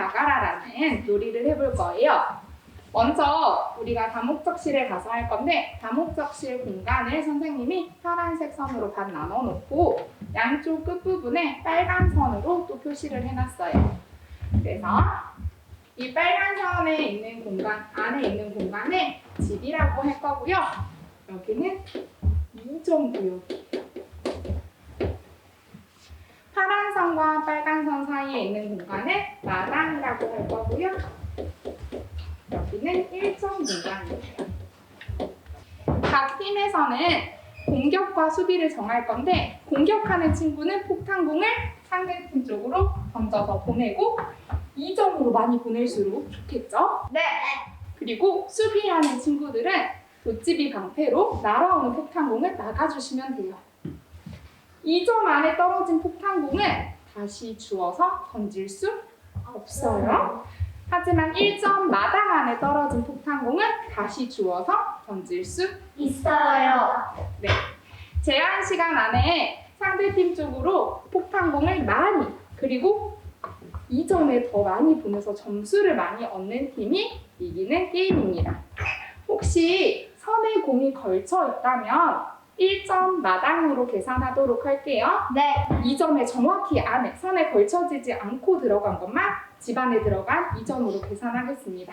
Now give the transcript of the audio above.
막아라라는 놀이를 해볼 거예요. 먼저 우리가 다목적실에 가서 할 건데 다목적실 공간을 선생님이 파란색 선으로 반 나눠 놓고 양쪽 끝부분에 빨간 선으로 또 표시를 해놨어요. 그래서 이 빨간 선에 있는 공간 안에 있는 공간을 집이라고 할 거고요. 여기는 2점 구역이에요. 파란 선과 빨간 선 사이에 있는 공간을 마당이라고 할 거고요. 여기는 1점 공간이에요. 각 팀에서는 공격과 수비를 정할 건데 공격하는 친구는 폭탄공을 상대팀 쪽으로 던져서 보내고 2점으로 많이 보낼수록 좋겠죠? 네. 그리고 수비하는 친구들은 도찌비 방패로 날아오는 폭탄공을 막아주시면 돼요. 2점 안에 떨어진 폭탄공은 다시 주워서 던질 수 없어요. 하지만 1점 마당 안에 떨어진 폭탄공은 다시 주워서 던질 수 있어요. 제한 시간 안에 상대팀 쪽으로 폭탄공을 많이 그리고 2점에 더 많이 보내서 점수를 많이 얻는 팀이 이기는 게임입니다. 혹시 선에 공이 걸쳐 있다면 1점 마당으로 계산하도록 할게요. 네. 2점에 정확히 안에 선에 걸쳐지지 않고 들어간 것만 집안에 들어간 2점으로 계산하겠습니다.